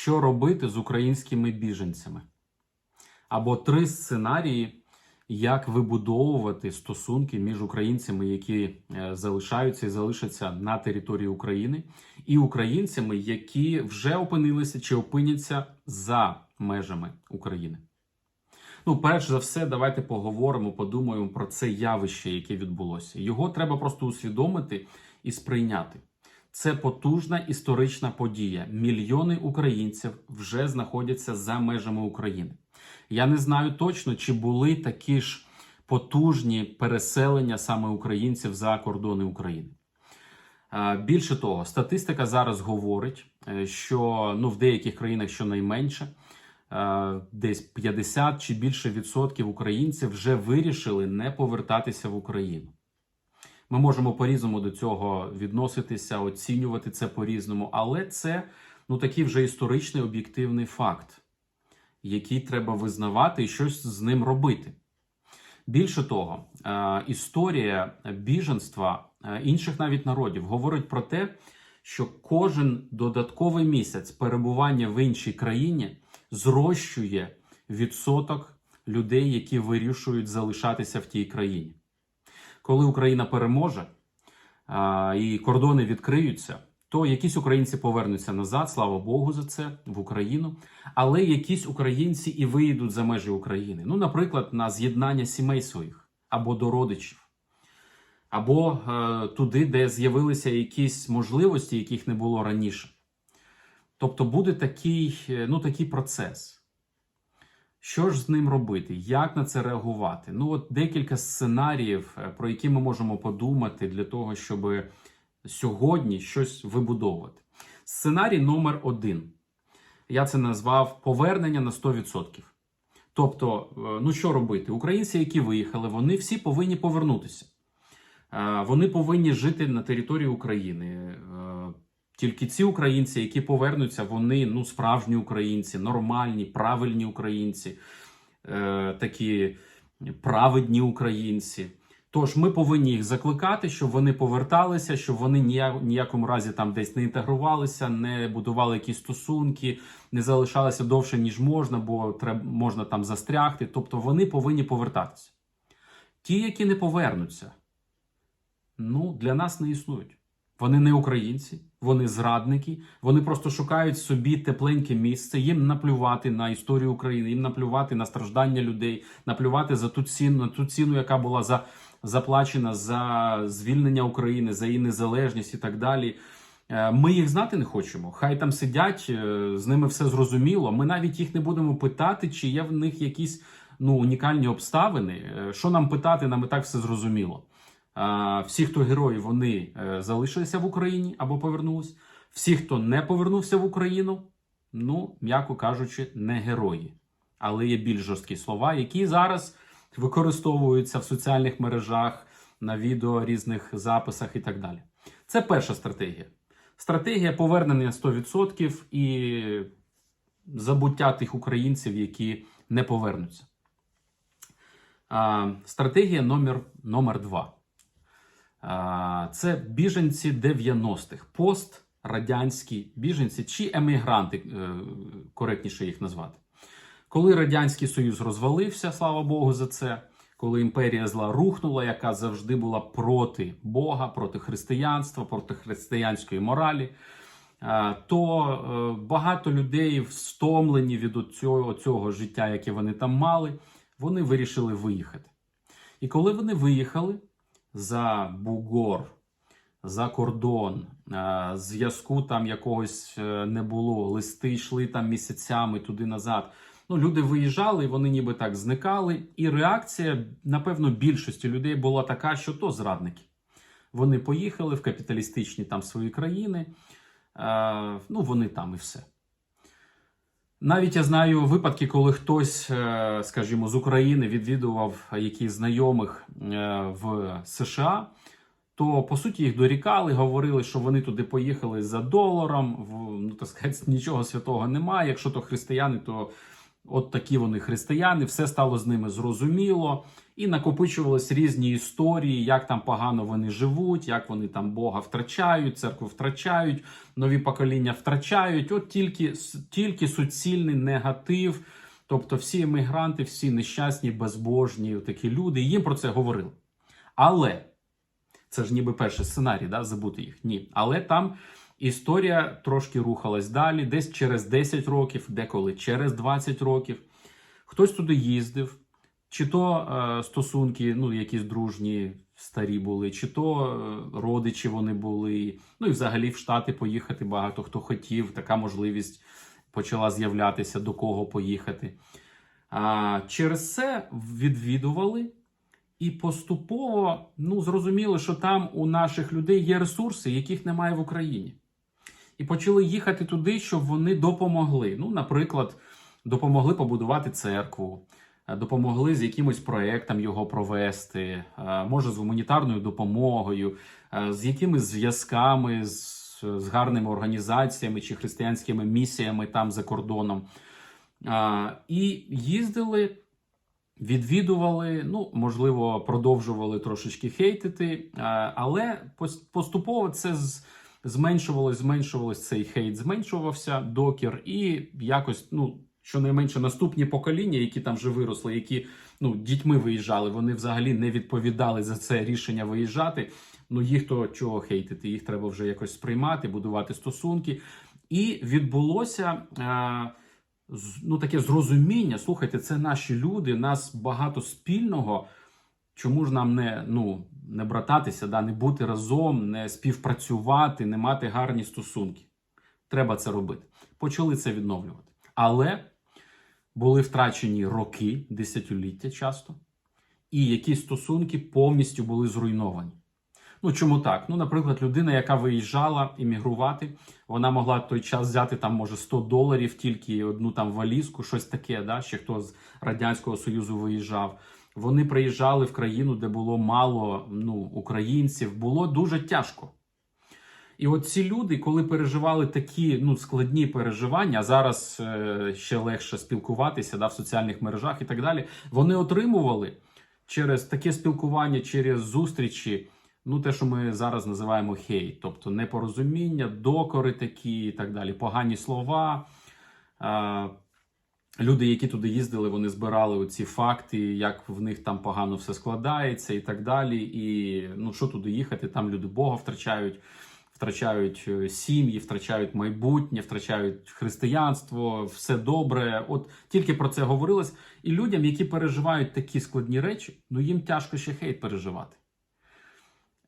що робити з українськими біженцями. Або три сценарії, як вибудовувати стосунки між українцями, які е, залишаються і залишаться на території України, і українцями, які вже опинилися чи опиняться за межами України. Ну, перш за все, давайте поговоримо, подумаємо про це явище, яке відбулося. Його треба просто усвідомити і сприйняти. Це потужна історична подія. Мільйони українців вже знаходяться за межами України. Я не знаю точно, чи були такі ж потужні переселення саме українців за кордони України. Більше того, статистика зараз говорить, е, що ну, в деяких країнах щонайменше десь 50 чи більше відсотків українців вже вирішили не повертатися в Україну. Ми можемо по-різному до цього відноситися, оцінювати це по-різному, але це ну, такий вже історичний об'єктивний факт, який треба визнавати і щось з ним робити. Більше того, е, історія біженства е, інших навіть народів говорить про те, що кожен додатковий місяць перебування в іншій країні зрощує відсоток людей, які вирішують залишатися в тій країні. Коли Україна переможе а, і кордони відкриються, то якісь українці повернуться назад, слава Богу, за це в Україну. Але якісь українці і виїдуть за межі України. Ну, наприклад, на з'єднання сімей своїх або до родичів, або е, туди, де з'явилися якісь можливості, яких не було раніше. Тобто буде такий, е, ну, такий процес. Що ж з ним робити? Як на це реагувати? Ну, от декілька сценаріїв, е, про які ми можемо подумати для того, щоб сьогодні щось вибудовувати. Сценарій номер один. Я це назвав повернення на 100%. Тобто, е, ну що робити? Українці, які виїхали, вони всі повинні повернутися. Е, Вони повинні жити на території України. Тільки ці українці, які повернуться, вони ну, справжні українці, нормальні, правильні українці, е, такі праведні українці. Тож ми повинні їх закликати, щоб вони поверталися, щоб вони ніякому разі там десь не інтегрувалися, не будували якісь стосунки, не залишалися довше, ніж можна, бо треба, можна там застрягти. Тобто вони повинні повертатися. Ті, які не повернуться, ну, для нас не існують. Вони не українці, вони зрадники, вони просто шукають собі тепленьке місце. Їм наплювати на історію України, їм наплювати на страждання людей, наплювати за ту ціну, на ту ціну, яка була за, заплачена за звільнення України, за її незалежність і так далі. Е, Ми їх знати не хочемо. Хай там сидять, е, з ними все зрозуміло. Ми навіть їх не будемо питати, чи є в них якісь ну, унікальні обставини. Е, Що нам питати, нам і так все зрозуміло. Всі, хто герої, вони е, залишилися в Україні або повернулись. Всі, хто не повернувся в Україну, ну, м'яко кажучи, не герої. Але є більш жорсткі слова, які зараз використовуються в соціальних мережах, на відео різних записах і так далі. Це перша стратегія. Стратегія повернення 100% і забуття тих українців, які не повернуться. А, стратегія номер, номер 2. Це біженці 90-х, пострадянські біженці чи емігранти, е, коректніше їх назвати. Коли Радянський Союз розвалився, слава Богу, за це, коли імперія зла рухнула, яка завжди була проти Бога, проти християнства, проти християнської моралі, то е, багато людей, встомлені від цього, цього життя, яке вони там мали, вони вирішили виїхати. І коли вони виїхали, за бугор, за кордон, е, зв'язку там якогось е, не було, листи йшли там місяцями туди назад. Ну, люди виїжджали, вони ніби так зникали. І реакція, напевно, більшості людей була така, що то зрадники. Вони поїхали в капіталістичні там свої країни. Е, ну, вони там і все. Навіть я знаю випадки, коли хтось, е, скажімо, з України відвідував якісь знайомих е, в США, то по суті їх дорікали, говорили, що вони туди поїхали за доларом. Ну так сказати, нічого святого немає. Якщо то християни, то от такі вони християни, все стало з ними зрозуміло. І накопичувались різні історії, як там погано вони живуть, як вони там Бога втрачають, церкву втрачають, нові покоління втрачають. От тільки, тільки суцільний негатив. Тобто всі емігранти, всі нещасні, безбожні, такі люди, їм про це говорили. Але це ж ніби перший сценарій, да, забути їх. Ні. Але там історія трошки рухалась далі, десь через 10 років, деколи через 20 років. Хтось туди їздив, чи то е, стосунки, ну, якісь дружні, старі були, чи то е, родичі вони були. Ну і взагалі в Штати поїхати багато хто хотів, така можливість почала з'являтися, до кого поїхати. А, Через це відвідували. І поступово ну, зрозуміли, що там у наших людей є ресурси, яких немає в Україні. І почали їхати туди, щоб вони допомогли. Ну, наприклад, допомогли побудувати церкву, допомогли з якимось проектом його провести, е, може з гуманітарною допомогою, е, з якимись зв'язками, з, з гарними організаціями чи християнськими місіями там за кордоном. І їздили. Відвідували, ну можливо, продовжували трошечки хейтити, але поступово це зменшувалось, зменшувалось цей хейт, зменшувався докір, і якось, ну щонайменше, наступні покоління, які там вже виросли, які ну дітьми виїжджали, вони взагалі не відповідали за це рішення виїжджати. Ну їх то чого хейтити, їх треба вже якось сприймати, будувати стосунки. І відбулося ну, таке зрозуміння. Слухайте, це наші люди, нас багато спільного. Чому ж нам не ну, не брататися, да, не бути разом, не співпрацювати, не мати гарні стосунки? Треба це робити. Почали це відновлювати. Але були втрачені роки, десятиліття часто, і якісь стосунки повністю були зруйновані. Ну чому так? Ну, наприклад, людина, яка виїжджала іммігрувати, вона могла в той час взяти там, може, 100 доларів, тільки одну там валізку, щось таке, да? ще хто з Радянського Союзу виїжджав. Вони приїжджали в країну, де було мало ну, українців, було дуже тяжко. І от ці люди, коли переживали такі ну, складні переживання, зараз е, ще легше спілкуватися да, в соціальних мережах і так далі, вони отримували через таке спілкування, через зустрічі ну те, що ми зараз називаємо хейт, тобто непорозуміння, докори такі і так далі, погані слова. Люди, які туди їздили, вони збирали оці факти, як в них там погано все складається, і так далі. І ну що туди їхати? Там люди Бога втрачають, втрачають е, сім'ї, втрачають майбутнє, втрачають християнство, все добре. От тільки про це говорилось. І людям, які переживають такі складні речі, ну їм тяжко ще хейт переживати.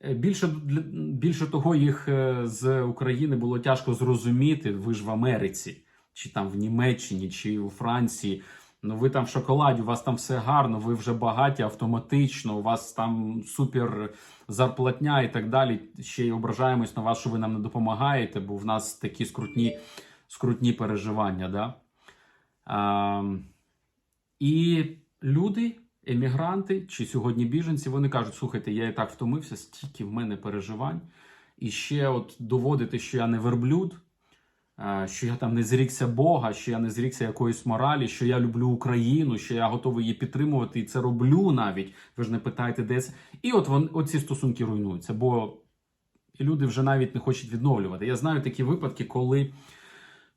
Е, більше більше того, їх е, з України було тяжко зрозуміти. Ви ж в Америці, чи там в Німеччині, чи у Франції. Ну, ви там в шоколаді, у вас там все гарно, ви вже багаті автоматично, у вас там супер зарплатня і так далі. Ще й ображаємось на вас, що ви нам не допомагаєте, бо в нас такі скрутні скрутні переживання. Да? А, І люди емігранти чи сьогодні біженці, вони кажуть, слухайте, я і так втомився, стільки в мене переживань. І ще от доводити, що я не верблюд, що я там не зрікся Бога, що я не зрікся якоїсь моралі, що я люблю Україну, що я готовий її підтримувати, і це роблю навіть. Ви ж не питаєте, де це. І от вон, оці стосунки руйнуються, бо люди вже навіть не хочуть відновлювати. Я знаю такі випадки, коли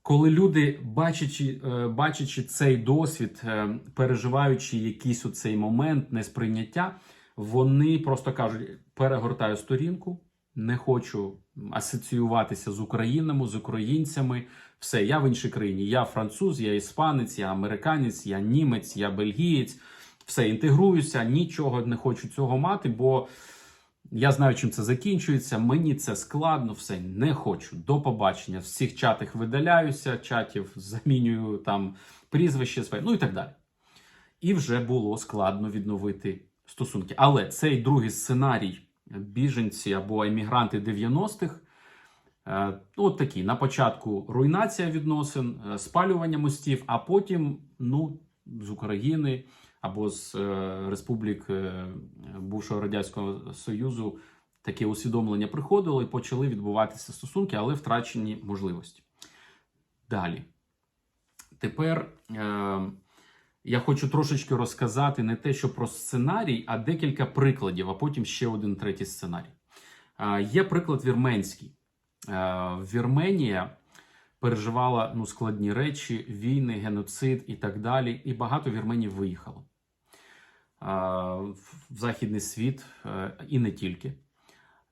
коли люди, бачачи е, бачачи цей досвід, е, переживаючи якийсь оцей момент несприйняття, вони просто кажуть: перегортаю сторінку, не хочу асоціюватися з Українами, з українцями. Все, я в іншій країні. Я француз, я іспанець, я американець, я німець, я бельгієць. Все інтегруюся, нічого не хочу цього мати, бо. Я знаю, чим це закінчується. Мені це складно, все не хочу. До побачення. В всіх чатах видаляюся, чатів замінюю там прізвище своє, ну і так далі. І вже було складно відновити стосунки. Але цей другий сценарій біженці або емігранти 90-х. Е, ну, от такий. На початку руйнація відносин, е, спалювання мостів, а потім ну, з України або з е, республік бувшого радянського союзу таке усвідомлення приходило і почали відбуватися стосунки, але втрачені можливості. Далі. Тепер, я хочу трошечки розказати не те, що про сценарій, а декілька прикладів, а потім ще один третій сценарій. Є приклад вірменський. Вірменія переживала ну, складні речі, війни, геноцид і так далі. І багато вірменів виїхало в західний світ е, і не тільки.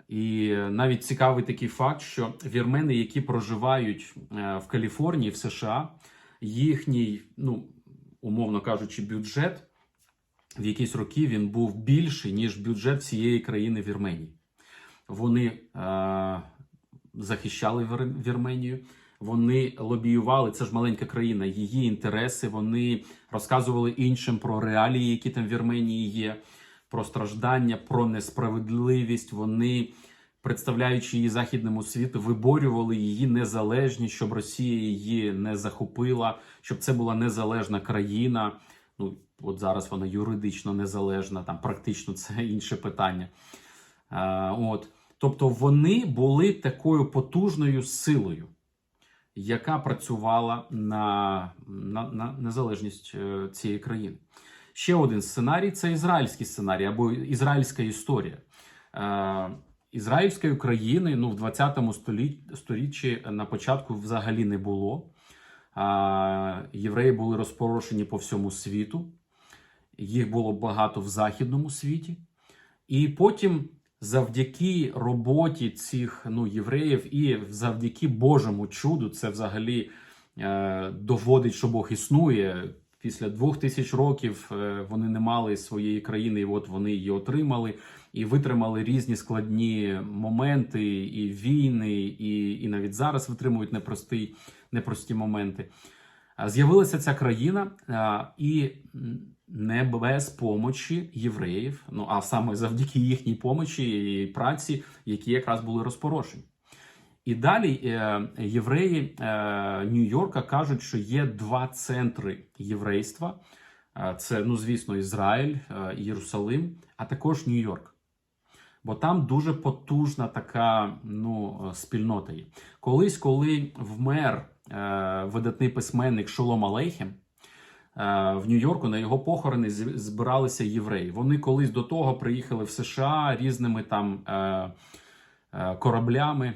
І навіть цікавий такий факт, що вірмени, які проживають е, в Каліфорнії, в США, їхній, ну умовно кажучи, бюджет в якісь роки він був більший, ніж бюджет всієї країни Вірменії. Вони е, захищали Вір- Вірменію, вони лобіювали, це ж маленька країна, її інтереси. Вони розказували іншим про реалії, які там в Вірменії є, про страждання, про несправедливість. Вони, представляючи її західному світу, виборювали її незалежність, щоб Росія її не захопила, щоб це була незалежна країна. Ну, от зараз вона юридично незалежна, там практично це інше питання. А, от. Тобто вони були такою потужною силою, яка працювала на, на, на незалежність е, цієї країни. Ще один сценарій це ізраїльський сценарій або ізраїльська історія. Е, Ізраїльської країни ну, в 20 столітті, на початку взагалі не було. Е, Євреї були розпорошені по всьому світу, їх було багато в західному світі. І потім, завдяки роботі цих ну, євреїв і завдяки Божому чуду, це взагалі е, доводить, що Бог існує. Після двох тисяч років е, вони не мали своєї країни, і от вони її отримали і витримали різні складні моменти, і війни, і, і навіть зараз витримують непрості, непрості моменти. З'явилася ця країна, і не без помочі євреїв, ну а саме завдяки їхній помочі і праці, які якраз були розпорошені. І далі е, євреї е, Нью-Йорка кажуть, що є два центри єврейства: це, ну звісно, Ізраїль, е, Єрусалим, а також Нью-Йорк. Бо там дуже потужна така ну, е, спільнота є. Колись, коли вмер е, видатний письменник Шолом Алейхем, е, в Нью-Йорку на його похорони збиралися євреї. Вони колись до того приїхали в США різними там е, кораблями,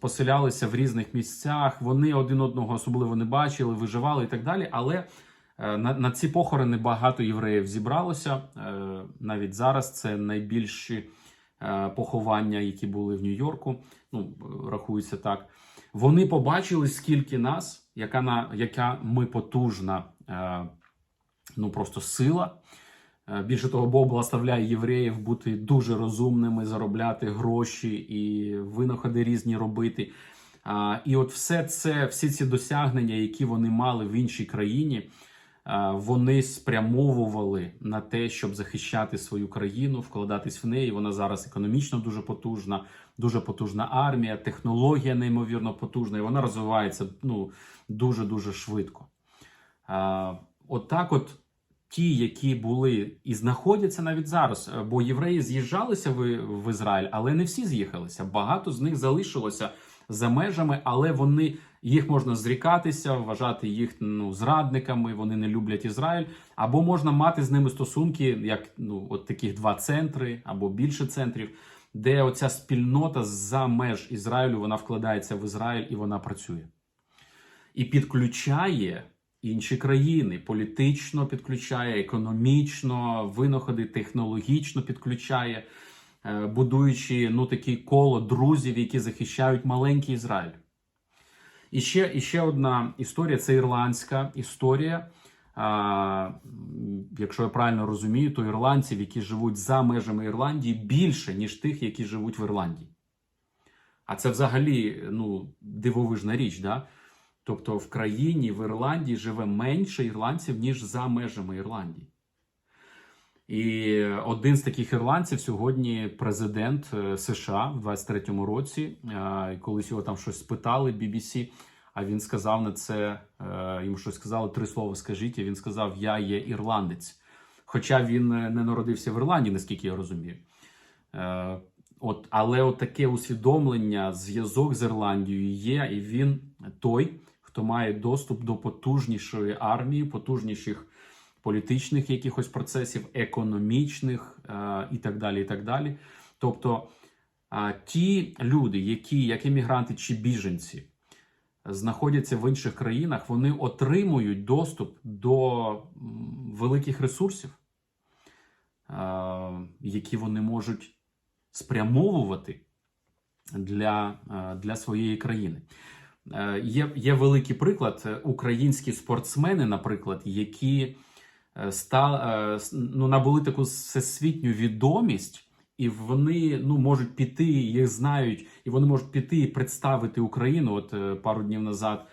поселялися в різних місцях. Вони один одного особливо не бачили, виживали і так далі. Але на, на ці похорони багато євреїв зібралося. Е, навіть зараз це найбільші е, поховання, які були в Нью-Йорку. Ну, рахується так. Вони побачили, скільки нас, яка на яка ми потужна, е, ну просто сила. Е, Більше того, Бог благословляє євреїв бути дуже розумними, заробляти гроші і винаходи різні робити. І от все це, всі ці досягнення, які вони мали в іншій країні, вони спрямовували на те, щоб захищати свою країну, вкладатись в неї. Вона зараз економічно дуже потужна, дуже потужна армія, технологія неймовірно потужна, і вона розвивається ну, дуже дуже швидко. А, От от ті, які були і знаходяться навіть зараз, е, бо євреї з'їжджалися в, в Ізраїль, але не всі з'їхалися. Багато з них залишилося за межами, але вони їх можна зрікатися, вважати їх ну зрадниками. Вони не люблять Ізраїль, або можна мати з ними стосунки, як ну от таких два центри або більше центрів, де оця спільнота за меж Ізраїлю вона вкладається в Ізраїль і вона працює і підключає інші країни, політично підключає, економічно, винаходи технологічно підключає, е, будуючи ну такі коло друзів, які захищають маленький Ізраїль. І ще, і ще одна історія це ірландська історія. А, якщо я правильно розумію, то ірландців, які живуть за межами Ірландії, більше, ніж тих, які живуть в Ірландії. А це взагалі ну, дивовижна річ, да? Тобто в країні в Ірландії живе менше ірландців, ніж за межами Ірландії. І один з таких ірландців сьогодні президент е, США в 23-му році. Е, Колись його там щось спитали BBC, а він сказав на це, е, йому щось сказали три слова скажіть, і він сказав: Я є ірландець. Хоча він не народився в Ірландії, наскільки я розумію. От, але от таке усвідомлення, зв'язок з Ірландією є, і він той, хто має доступ до потужнішої армії, потужніших політичних якихось процесів, економічних е, і так далі. і так далі. Тобто а, ті люди, які як емігранти чи біженці знаходяться в інших країнах, вони отримують доступ до великих ресурсів, е, які вони можуть спрямовувати для, е, для своєї країни. Е, Є, є великий приклад. е, Українські спортсмени, наприклад, які е, ста, е, ну, набули таку всесвітню відомість, і вони ну, можуть піти, їх знають, і вони можуть піти і представити Україну. От е, пару днів назад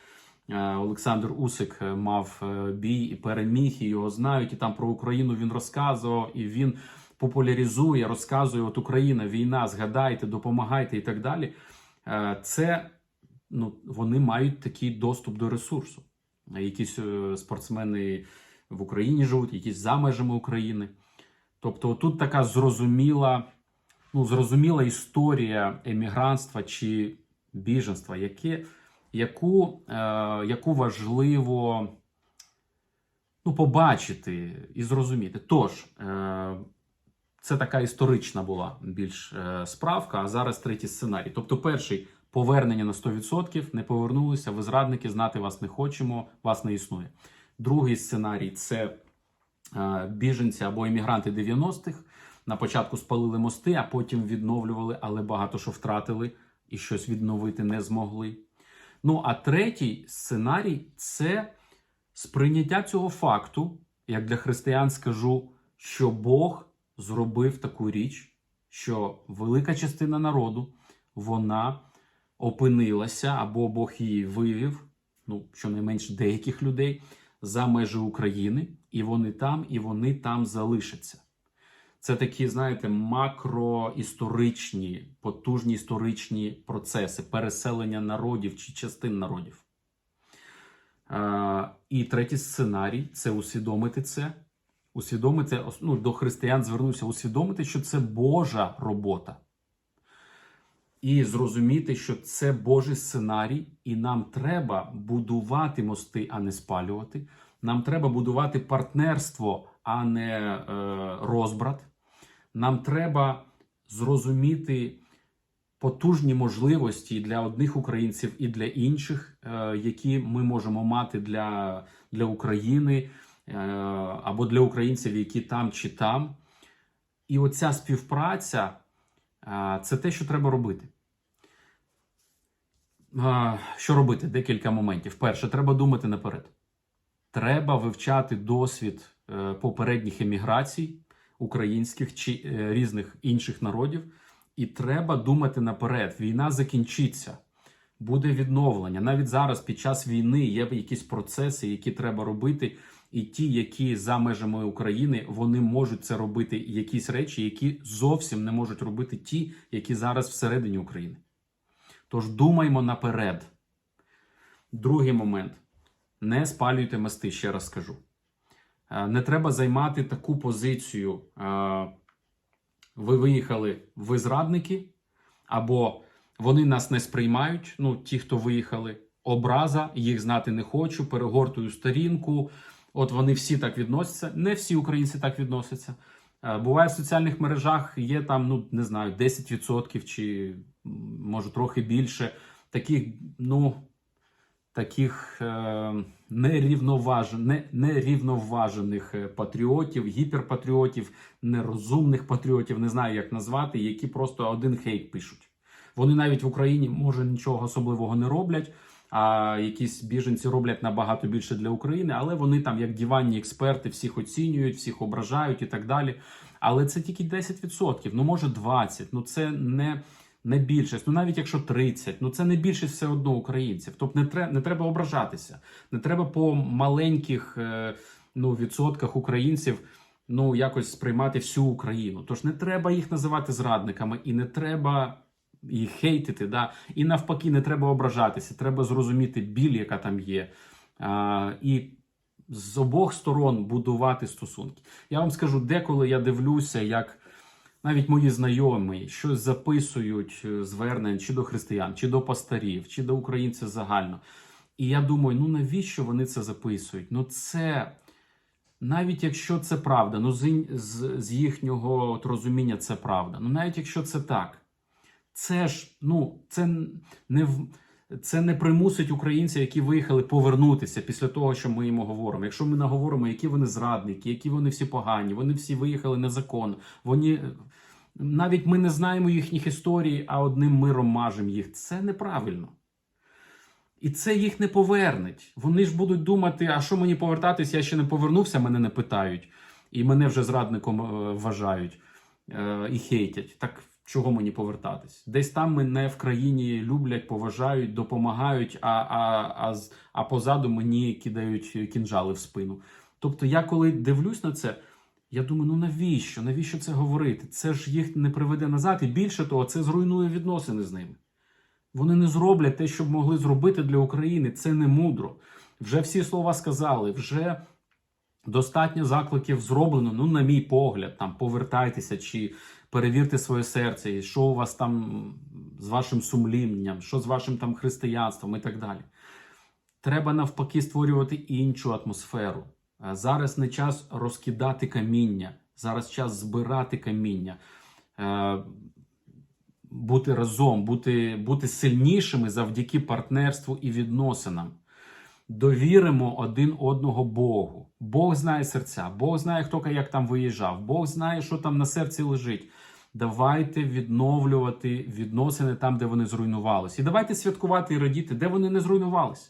Олександр Усик мав бій і переміг, і його знають, і там про Україну він розказував, і він популяризує, розказує: от Україна, війна, згадайте, допомагайте і так далі. Це ну, вони мають такий доступ до ресурсу. Якісь спортсмени в Україні живуть, якісь за межами України. Тобто, тут така зрозуміла, ну, зрозуміла історія емігрантства чи біженства, яке, яку, е, яку важливо ну, побачити і зрозуміти. Тож, е, це така історична була більш е, справка, а зараз третій сценарій. Тобто, перший повернення на 100%, не повернулися, ви зрадники, знати вас не хочемо, вас не існує. Другий сценарій це е, біженці або емігранти 90-х. На початку спалили мости, а потім відновлювали, але багато що втратили і щось відновити не змогли. Ну а третій сценарій це сприйняття цього факту, як для християн скажу, що Бог зробив таку річ, що велика частина народу вона опинилася, або Бог її вивів, ну щонайменш деяких людей за межі України, і вони там, і вони там залишаться. Це такі, знаєте, макроісторичні, потужні історичні процеси переселення народів чи частин народів. Е, і третій сценарій це усвідомити це. Усвідомити, ну, до християн звернувся, усвідомити, що це Божа робота. І зрозуміти, що це Божий сценарій, і нам треба будувати мости, а не спалювати. Нам треба будувати партнерство, а не е, розбрат. Нам треба зрозуміти потужні можливості для одних українців і для інших, е, які ми можемо мати для, для України е, або для українців, які там чи там. І оця співпраця це те, що треба робити. Що робити? Декілька моментів. Перше, треба думати наперед. Треба вивчати досвід е, попередніх еміграцій українських чи е, різних інших народів. І треба думати наперед. Війна закінчиться, буде відновлення. Навіть зараз, під час війни, є якісь процеси, які треба робити. І ті, які за межами України, вони можуть це робити якісь речі, які зовсім не можуть робити ті, які зараз всередині України. Тож думаймо наперед. Другий момент: не спалюйте мости, ще раз скажу. Е, Не треба займати таку позицію. е, Ви виїхали, ви зрадники, або вони нас не сприймають. Ну, ті, хто виїхали, образа, їх знати не хочу, перегортую сторінку. От вони всі так відносяться. Не всі українці так відносяться. Е, Буває в соціальних мережах є там, ну не знаю, 10% чи може трохи більше таких, ну таких е, нерівноваж... нерівноважених е, патріотів, гіперпатріотів, нерозумних патріотів, не знаю, як назвати, які просто один хейт пишуть. Вони навіть в Україні може нічого особливого не роблять. А якісь біженці роблять набагато більше для України, але вони там, як диванні експерти, всіх оцінюють, всіх ображають і так далі. Але це тільки 10%, ну може 20%, ну це не, не більшість. Ну навіть якщо 30%, ну це не більшість все одно українців. Тобто не треба, не треба ображатися, не треба по маленьких е, ну, відсотках українців ну якось сприймати всю Україну. Тож не треба їх називати зрадниками, і не треба і хейтити, да? і навпаки, не треба ображатися. Треба зрозуміти біль, яка там є. А, і з обох сторон будувати стосунки. Я вам скажу, деколи я дивлюся, як навіть мої знайомі щось записують е, звернень чи до християн, чи до пастирів, чи до українців загально. І я думаю, ну навіщо вони це записують? Ну це. Навіть якщо це правда, ну з, з, з їхнього от розуміння це правда. Ну навіть якщо це так, це ж ну це не це не примусить українців, які виїхали, повернутися після того, що ми їм говоримо. Якщо ми наговоримо, які вони зрадники, які вони всі погані, вони всі виїхали незаконно. Вони навіть ми не знаємо їхніх історій, а одним миром мажемо їх. Це неправильно. І це їх не повернеть. Вони ж будуть думати, а що мені повертатись, я ще не повернувся, мене не питають, і мене вже зрадником е, вважають е, і хейтять. Так чого мені повертатись? Десь там мене в країні люблять, поважають, допомагають, а, а, а, а позаду мені кидають кінжали в спину. Тобто, я коли дивлюсь на це, я думаю, ну навіщо? Навіщо це говорити? Це ж їх не приведе назад, і більше того, це зруйнує відносини з ними. Вони не зроблять те, що б могли зробити для України. Це не мудро. Вже всі слова сказали, вже достатньо закликів зроблено. Ну, на мій погляд, там повертайтеся чи перевірте своє серце, і що у вас там з вашим сумлінням, що з вашим там християнством і так далі. Треба навпаки створювати іншу атмосферу. Е, Зараз не час розкидати каміння, зараз час збирати каміння. Е, бути разом, бути, бути сильнішими завдяки партнерству і відносинам. Довіримо один одного Богу. Бог знає серця, Бог знає, хто як там виїжджав, Бог знає, що там на серці лежить. Давайте відновлювати відносини там, де вони зруйнувалися. І давайте святкувати і радіти, де вони не зруйнувалися.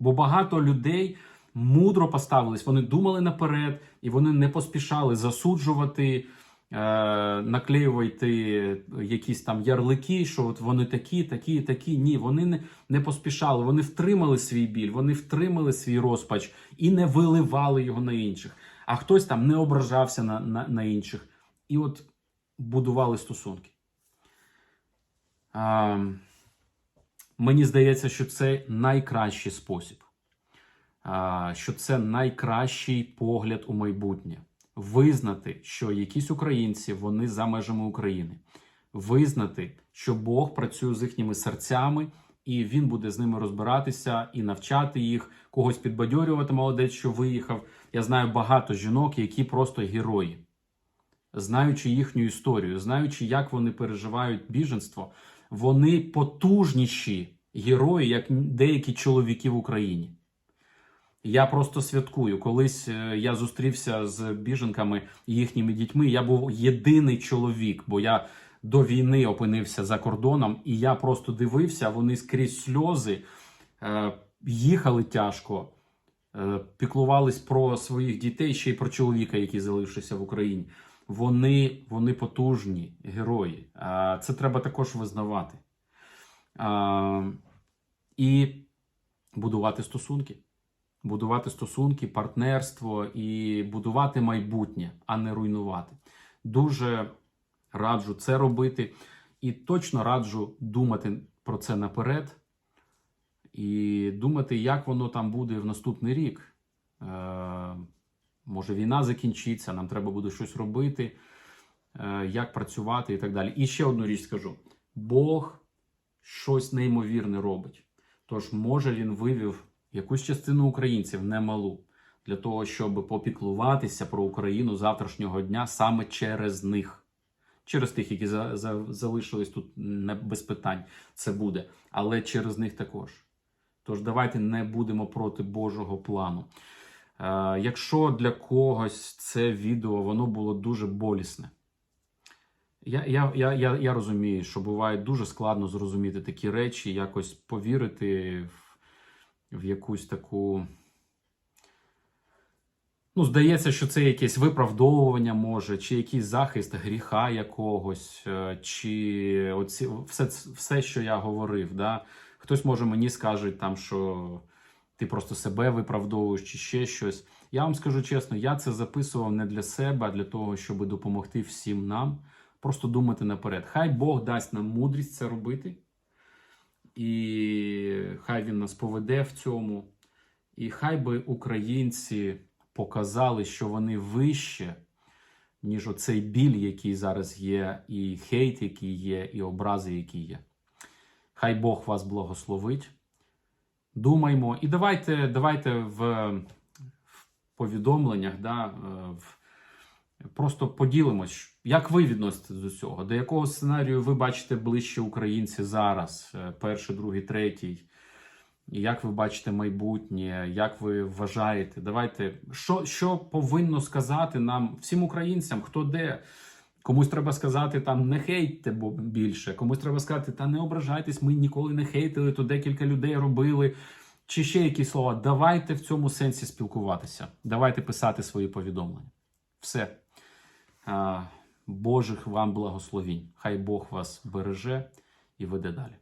Бо багато людей мудро поставились, вони думали наперед, і вони не поспішали засуджувати, е, наклеювати якісь там ярлики, що от вони такі, такі, такі. Ні, вони не, не поспішали, вони втримали свій біль, вони втримали свій розпач і не виливали його на інших. А хтось там не ображався на, на, на інших. І от будували стосунки. А, мені здається, що це найкращий спосіб, а, що це найкращий погляд у майбутнє. Визнати, що якісь українці вони за межами України. Визнати, що Бог працює з їхніми серцями, і він буде з ними розбиратися і навчати їх, когось підбадьорювати. Молодець, що виїхав. Я знаю багато жінок, які просто герої знаючи їхню історію, знаючи, як вони переживають біженство, вони потужніші герої, як деякі чоловіки в Україні. Я просто святкую. Колись е, я зустрівся з біженками і їхніми дітьми. Я був єдиний чоловік, бо я до війни опинився за кордоном, і я просто дивився, вони скрізь сльози е, їхали тяжко, е, піклувались про своїх дітей, ще й про чоловіка, який залишився в Україні. Вони, вони потужні герої. Це треба також визнавати. І будувати стосунки. Будувати стосунки, партнерство і будувати майбутнє, а не руйнувати. Дуже раджу це робити. І точно раджу думати про це наперед. І думати, як воно там буде в наступний рік. Може, війна закінчиться, нам треба буде щось робити, е, як працювати і так далі. І ще одну річ скажу: Бог щось неймовірне робить. Тож, може, він вивів якусь частину українців немалу для того, щоб попіклуватися про Україну завтрашнього дня саме через них. Через тих, які за, за, залишились тут не без питань, це буде, але через них також. Тож давайте не будемо проти Божого плану. Е, якщо для когось це відео воно було дуже болісне, я, я, я, я, я розумію, що буває дуже складно зрозуміти такі речі, якось повірити в, в якусь таку. Ну, здається, що це якесь виправдовування може, чи якийсь захист гріха якогось, е, чи оці, все, все, що я говорив. Да? Хтось може мені скаже, там, що ти просто себе виправдовуєш чи ще щось. Я вам скажу чесно, я це записував не для себе, а для того, щоб допомогти всім нам. Просто думати наперед. Хай Бог дасть нам мудрість це робити, і хай Він нас поведе в цьому. І хай би українці показали, що вони вище, ніж оцей біль, який зараз є, і хейт, який є, і образи, які є. Хай Бог вас благословить. Думаємо. І давайте, давайте в, в повідомленнях, да, е, в, просто поділимось, як ви відноситесь до цього, до якого сценарію ви бачите ближче українці зараз, е, перший, другий, третій. Як ви бачите майбутнє, як ви вважаєте? Давайте що, що повинно сказати нам, всім українцям, хто де. Комусь треба сказати там не хейтьте більше, комусь треба сказати, та не ображайтесь, ми ніколи не хейтили, то декілька людей робили. Чи ще якісь слова. Давайте в цьому сенсі спілкуватися. Давайте писати свої повідомлення. Все. Божих вам благословінь. Хай Бог вас береже і веде далі.